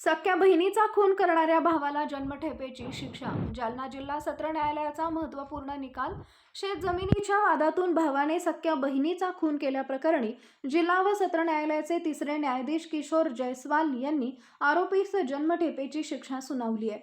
सख्या बहिणीचा खून करणाऱ्या भावाला जन्मठेपेची शिक्षा जालना जिल्हा सत्र न्यायालयाचा महत्त्वपूर्ण निकाल शेत जमिनीच्या वादातून भावाने सख्या बहिणीचा खून केल्याप्रकरणी जिल्हा व सत्र न्यायालयाचे तिसरे न्यायाधीश किशोर जयस्वाल यांनी आरोपीस जन्मठेपेची शिक्षा सुनावली आहे.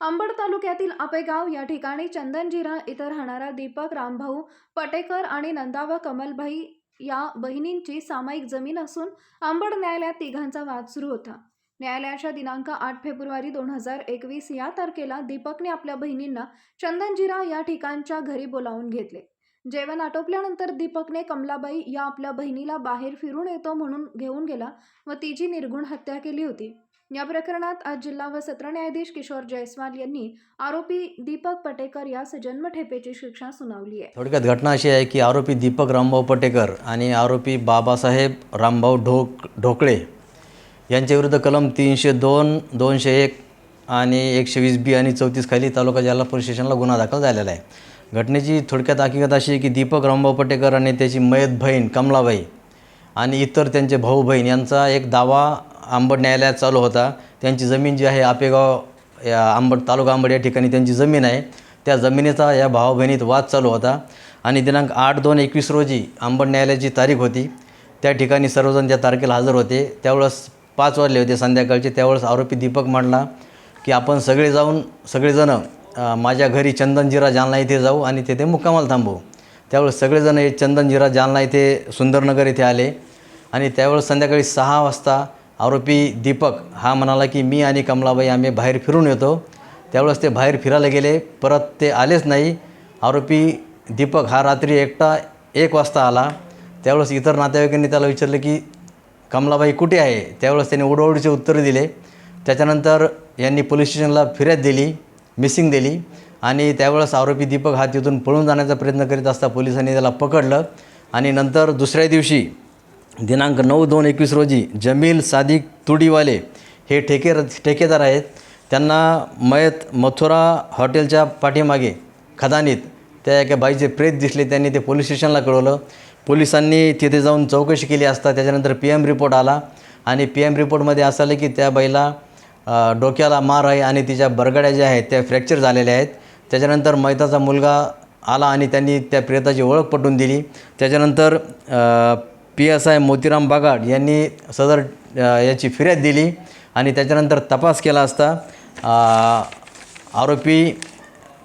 अंबड तालुक्यातील आपेगाव या ठिकाणी चंदनजिरा इथं राहणारा दीपक रामभाऊ पटेकर आणि नंदा व कमलभाई या बहिणींची सामायिक जमीन असून अंबड न्यायालयात तिघांचा वाद सुरू होता. न्यायालयाच्या दिनांक आठ फेब्रुवारी दोन हजार एकवीस या तारखेला दीपकने आपल्या बहिणींना चंदनजिरा या ठिकाणच्या घरी बोलावून घेतले. जेवण आटोपल्यानंतर दीपकने कमलाबाई या आपल्या बहिणीला बाहेर फिरून येतो म्हणून घेऊन गेला व तिची निर्गुण हत्या केली होती. या प्रकरणात आज जिल्हा व सत्र न्यायाधीश किशोर जयस्वाल यांनी आरोपी दीपक पटेकर यास जन्मठेपेची शिक्षा सुनावली आहे. थोडक्यात घटना अशी आहे की आरोपी दीपक रामभाऊ पटेकर आणि आरोपी बाबासाहेब रामभाऊ ढोक ढोकळे यांच्याविरुद्ध कलम तीनशे दोन दोनशे एक आणि एकशे वीस बी आणि चौतीस खाली तालुका जिल्हा पोलीस स्टेशनला गुन्हा दाखल झालेला आहे. घटनेची थोडक्यात हकीकत अशी आहे की दीपक रामभाऊ पटेकर आणि त्याची मयत बहीण कमलाबाई आणि इतर त्यांचे भाऊ बहीण यांचा एक दावा आंबड न्यायालयात चालू होता. त्यांची जमीन जी आहे आपेगाव या आंबड तालुका आंबड या ठिकाणी त्यांची जमीन आहे. त्या जमिनीचा या भाऊ बहिणीत वाद चालू होता आणि दिनांक आठ दोन एकवीस रोजी आंबड न्यायालयाची तारीख होती. त्या ठिकाणी सर्वजण त्या तारखेला हजर होते. त्यावेळेस पाच वाजले होते संध्याकाळचे त्यावेळेस आरोपी दीपक म्हणला की आपण सगळे जाऊन सगळेजणं माझ्या घरी चंदनजिरा जालना इथे जाऊ आणि तिथे मुक्कामाला थांबू. त्यावेळेस सगळेजण हे चंदनजिरा जालना इथे सुंदरनगर इथे आले आणि त्यावेळेस संध्याकाळी सहा वाजता आरोपी दीपक हा म्हणाला की मी आणि कमलाबाई आम्ही बाहेर फिरून येतो. त्यावेळेस ते बाहेर फिरायला गेले परत ते आलेच नाही. आरोपी दीपक हा रात्री एकटा एक वाजता आला. त्यावेळेस इतर नातेवाईकांनी त्याला विचारलं की कमलाबाई कुठे आहे? त्यावेळेस त्यांनी ओढवडीचे उत्तर दिले. त्याच्यानंतर यांनी पोलीस स्टेशनला फिर्याद दिली मिसिंग दिली आणि त्यावेळेस आरोपी दीपक हा तिथून पळून जाण्याचा प्रयत्न करीत असता पोलिसांनी त्याला पकडलं आणि नंतर दुसऱ्या दिवशी दिनांक नऊ दोन एकवीस रोजी जमील सादिक तुडीवाले हे ठेके ठेकेदार आहेत. त्यांना मयत मथुरा हॉटेलच्या पाठीमागे खदानीत त्या एका बाईचे प्रेत दिसले. त्यांनी ते पोलीस स्टेशनला कळवलं. पोलिसांनी तिथे जाऊन चौकशी केली असता. त्याच्यानंतर पी एम रिपोर्ट आला आणि पी एम रिपोर्टमध्ये असं आलं की त्या बाईला डोक्याला मार आहे आणि तिच्या बरगड्या ज्या आहेत त्या फ्रॅक्चर झालेल्या आहेत. त्याच्यानंतर मैताचा मुलगा आला आणि त्यांनी त्या प्रेताची ओळख पटवून दिली. त्याच्यानंतर P S I Motiram Bagad यांनी सदर याची फिर्याद दिली आणि त्याच्यानंतर तपास केला असता. आरोपी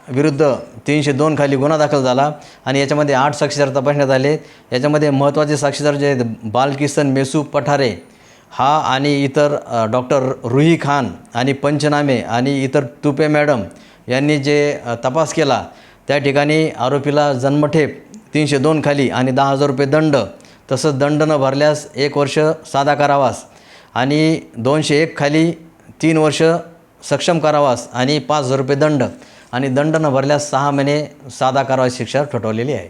विरुद्ध तीनशे दोन खाली गुन्हा दाखल झाला आणि याच्यामध्ये आठ साक्षीदार तपासण्यात आले. याच्यामध्ये महत्त्वाचे साक्षीदार जे आहेत बालकिसन मेसू पठारे हा आणि इतर डॉक्टर रुही खान आणि पंचनामे आणि इतर तुपे मॅडम यांनी जे तपास केला त्या ठिकाणी आरोपीला जन्मठेप तीनशे दोन खाली आणि दहा हजार रुपये दंड तसंच दंड न भरल्यास एक वर्ष साधा कारावास आणि दोनशे एक खाली तीन वर्ष सक्षम कारावास आणि पाच हजार रुपये दंड आणि दंड न भरल्यास सहा महिने साधा कारावास शिक्षा ठोठवलेली आहे.